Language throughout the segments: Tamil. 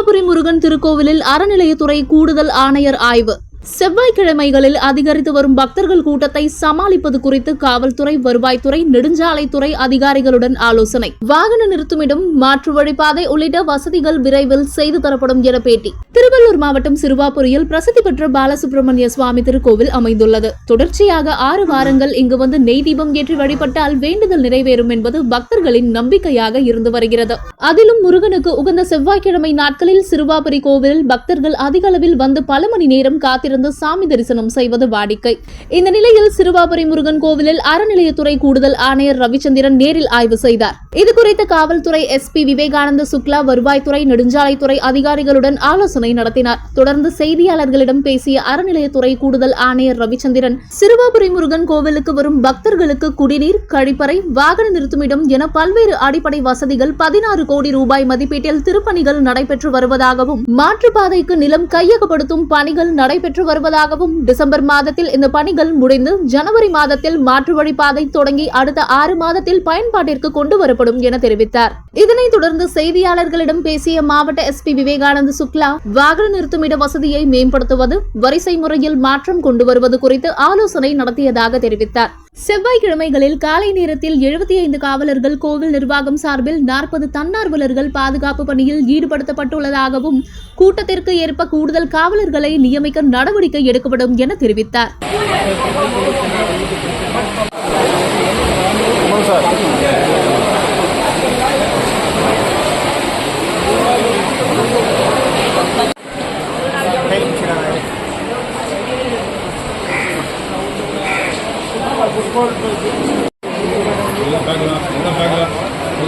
சிறுவாபுரி முருகன் திருக்கோவிலில் அறநிலையத்துறை கூடுதல் ஆணையர் ஆய்வு. செவ்வாய்க்கிழமைகளில் அதிகரித்து வரும் பக்தர்கள் கூட்டத்தை சமாளிப்பது குறித்து காவல்துறை வருவாய்த்துறை நெடுஞ்சாலைத்துறை அதிகாரிகளுடன் ஆலோசனை. வாகன நிறுத்துமிடம் மாற்று வழிபாதை உள்ளிட்ட வசதிகள் விரைவில் செய்து தரப்படும் என பேட்டி. திருவள்ளூர் மாவட்டம் சிறுவாபுரியில் பிரசித்தி பெற்ற பாலசுப்ரமணிய சுவாமி திருக்கோவில் அமைந்துள்ளது. தொடர்ச்சியாக ஆறு வாரங்கள் இங்கு வந்து நெய் தீபம் ஏற்றி வழிபட்டால் வேண்டுதல் நிறைவேறும் என்பது பக்தர்களின் நம்பிக்கையாக இருந்து வருகிறது. அதிலும் முருகனுக்கு உகந்த செவ்வாய்க்கிழமை நாட்களில் சிறுவாபுரி கோவிலில் பக்தர்கள் அதிக அளவில் வந்து பல மணி நேரம் காத்திரு காத்திருந்து சாமி தரிசனம் செய்வது வாடிக்கை. இந்த நிலையில் சிறுவாபுரி முருகன் கோவிலில் அறநிலையத்துறை கூடுதல் ஆணையர் ரவிச்சந்திரன் நேரில் ஆய்வு செய்தார். இதுகுறித்து காவல்துறை எஸ்பி விவேகானந்த சுக்லா வருவாய்த்துறை நெடுஞ்சாலைத்துறை அதிகாரிகளுடன் ஆலோசனை நடத்தினார். தொடர்ந்து செய்தியாளர்களிடம் பேசிய அறநிலையத்துறை கூடுதல் ஆணையர் ரவிச்சந்திரன் சிறுவாபுரி முருகன் கோவிலுக்கு வரும் பக்தர்களுக்கு குடிநீர் கழிப்பறை வாகன நிறுத்துமிடம் என பல்வேறு அடிப்படை வசதிகள் பதினாறு கோடி ரூபாய் மதிப்பீட்டில் திருப்பணிகள் நடைபெற்று வருவதாகவும் மாற்றுப்பாதைக்கு நிலம் கையகப்படுத்தும் பணிகள் நடைபெற்று வருவதாகவும் டிசம்பர் மாதத்தில் இந்த பணிகள் முடிந்து ஜனவரி மாதத்தில் மாற்று வழிபாதை தொடங்கி அடுத்த ஆறு மாதத்தில் பயன்பாட்டிற்கு கொண்டு வரப்படும் என தெரிவித்தார். இதனைத் தொடர்ந்து செய்தியாளர்களிடம் பேசிய மாவட்ட எஸ்பி விவேகானந்த சுக்லா வாகன நிறுத்துமிட வசதியை மேம்படுத்துவது வரிசை முறையில் மாற்றம் கொண்டு வருவது குறித்து ஆலோசனை நடத்தியதாக தெரிவித்தார். செவ்வாய்க்கிழமைகளில் காலை நேரத்தில் எழுபத்தி ஐந்து காவலர்கள் கோவில் நிர்வாகம் சார்பில் நாற்பது தன்னார்வலர்கள் பாதுகாப்பு பணியில் ஈடுபடுத்தப்பட்டுள்ளதாகவும் கூட்டத்திற்கு ஏற்ப கூடுதல் காவலர்களை நியமிக்க நடவடிக்கை எடுக்கப்படும் என தெரிவித்தார்.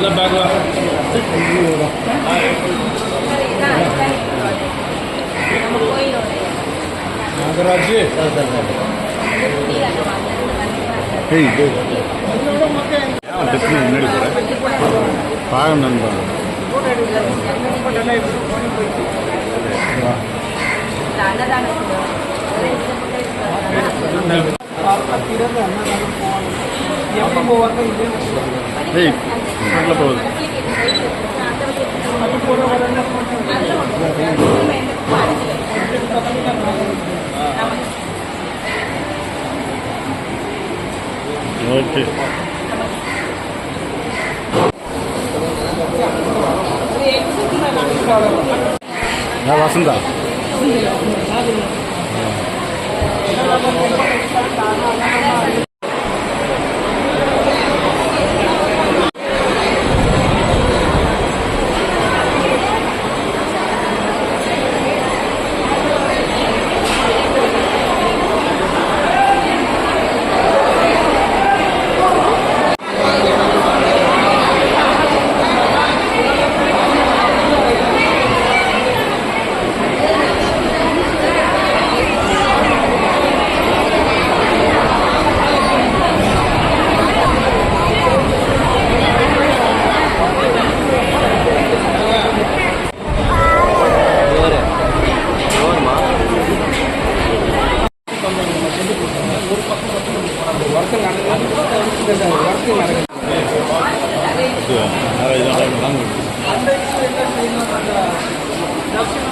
ಎಲ್ಲ ಬ್ಯಾಗ್ ನಾಗರಾಜ್ ಬಾಗ ನಂದು Hey. అట్లా పోదు ఓకే నా వసందా దక్షిణ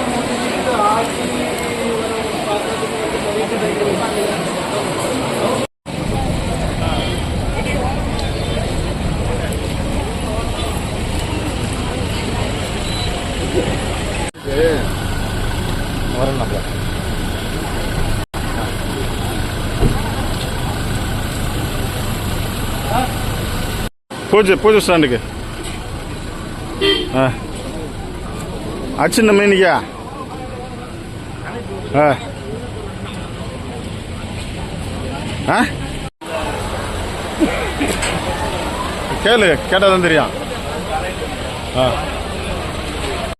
பூஜை பூஜை ஸ்டாண்டுக்கு ஆ. அச்சின்ன இன்னைக்கா ஆ. ஆ? கேளு கேட்டால் தான் தெரியும். ஆ.